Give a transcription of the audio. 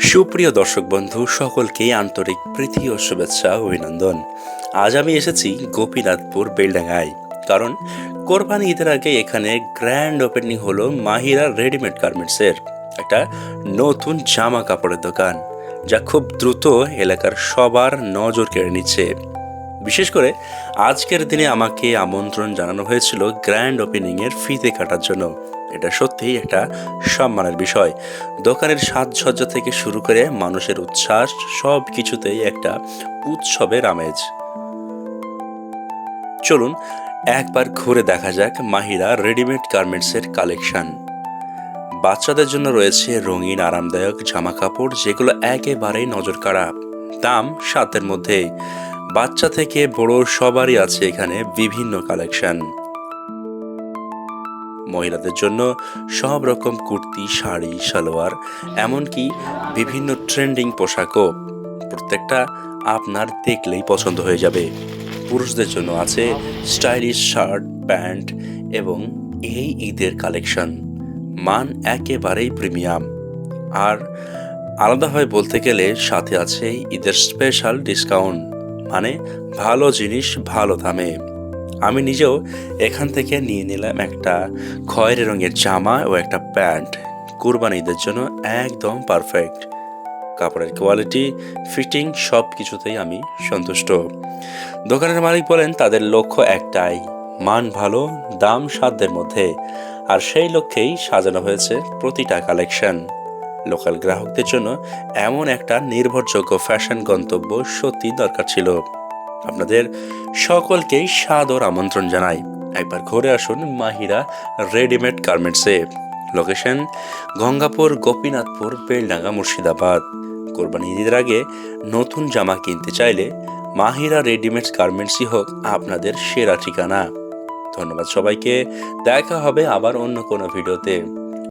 সুপ্রিয় দর্শক বন্ধু, সকলকেই আন্তরিক প্রীতি ও শুভেচ্ছা অভিনন্দন। আজ আমি এসেছি গোপীনাথপুর বেলডাঙ্গায়। কারণ কোরবানি ঈদের আগে এখানে গ্র্যান্ড ওপেনিং হলো মাহিরা রেডিমেড গার্মেন্টসের একটা নতুন জামা কাপড়ের দোকান, যা খুব দ্রুত এলাকার সবার নজর কেড়ে নিচ্ছে। বিশেষ করে আজকের দিনে আমাকে আমন্ত্রণ জানানো হয়েছিল গ্র্যান্ড ওপেনিংয়ের ফিতে কাটার জন্য। এটা সত্যিই একটা সম্মানের বিষয়। দোকানের সাজসজ্জা থেকে শুরু করে মানুষের উচ্ছ্বাস সব কিছুতেই একটা উৎসবের আমেজ। চলুন, একবার ঘুরে দেখা যাক মাহিরা রেডিমেড গার্মেন্টসের কালেকশন। বাচ্চাদের জন্য রয়েছে রঙিন, আরামদায়ক জামা কাপড় যেগুলো একেবারেই নজর কাড়া দাম সাতের মধ্যে বাচ্চা থেকে বড় সবারই আছে এখানে বিভিন্ন কালেকশন। মহিলাদের জন্য সব রকম কুর্তি, শাড়ি, সালোয়ার, এমনকি বিভিন্ন ট্রেন্ডিং পোশাকও প্রত্যেকটা আপনার দেখলেই পছন্দ হয়ে যাবে। পুরুষদের জন্য আছে স্টাইলিশ শার্ট, প্যান্ট এবং এই ঈদের কালেকশন। মান একেবারেই প্রিমিয়াম। আর আলাদাভাবে বলতে গেলে সাথে আছে ঈদের স্পেশাল ডিসকাউন্ট। মানে ভালো জিনিস ভালো দামে। আমি নিজেও এখান থেকে নিয়ে নিলাম একটা খয়েরি রঙের জামা ও একটা প্যান্ট। কুরবানি ঈদের জন্য একদম পারফেক্ট কাপড়ের কোয়ালিটি ফিটিং সব কিছুতেই আমি সন্তুষ্ট। দোকানের মালিক বলেন, তাদের লক্ষ্য একটাই, মান ভালো, দাম সাধ্যের মধ্যে। আর সেই লক্ষ্যেই সাজানো হয়েছে প্রতিটা কালেকশন লোকাল গ্রাহকদের জন্য এমন একটা নির্ভরযোগ্য ফ্যাশন গন্তব্য সত্যি দরকার ছিল। আপনাদের সকলকেই সাদর আমন্ত্রণ জানাই। একবার ঘুরে আসুন মাহিরা রেডিমেড গার্মেন্টসে। লোকেশন গঙ্গাপুর, গোপীনাথপুর, বেলডাঙ্গা, মুর্শিদাবাদ। কোরবানি ঈদের আগে নতুন জামা কিনতে চাইলে মাহিরা রেডিমেডস গার্মেন্টসই হোক আপনাদের সেরা ঠিকানা। ধন্যবাদ সবাইকে। দেখা হবে আবার অন্য কোনো ভিডিওতে।